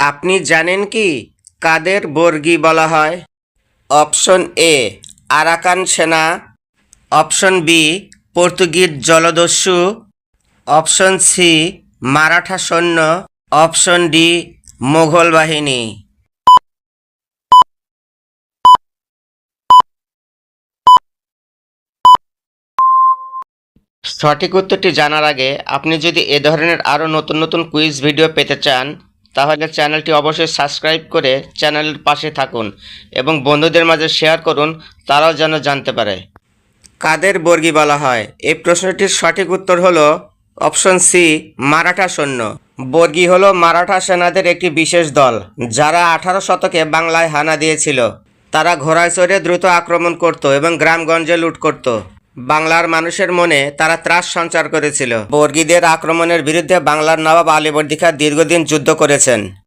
আপনি জানেন কি কাদের বর্গী বলা হয়? অপশন এ, আরাকান সেনা। অপশন বি, পর্তুগিজ জলদস্যু। অপশন সি, মারাঠা সৈন্য। অপশন ডি, মোঘল বাহিনী। সঠিক উত্তরটি জানার আগে আপনি যদি এ ধরনের আরও নতুন নতুন কুইজ ভিডিও পেতে চান তাহলে চ্যানেলটি অবশ্যই সাবস্ক্রাইব করে চ্যানেলের পাশে থাকুন এবং বন্ধুদের মাঝে শেয়ার করুন, তারাও যেন জানতে পারে। কাদের বর্গী বলা হয়? এই প্রশ্নটির সঠিক উত্তর হলো অপশন সি মারাঠা সৈন্য। বর্গী হল মারাঠা সেনাদের একটি বিশেষ দল, যারা আঠারো শতকে বাংলায় হানা দিয়েছিল। তারা ঘোড়ায় চড়ে দ্রুত আক্রমণ করত এবং গ্রামগঞ্জে লুট করত। বাংলার মানুষের মনে তারা ত্রাস সঞ্চার করেছিল। বর্গীদের আক্রমণের বিরুদ্ধে বাংলার নবাব আলীবর্দিখা দীর্ঘদিন যুদ্ধ করেছেন।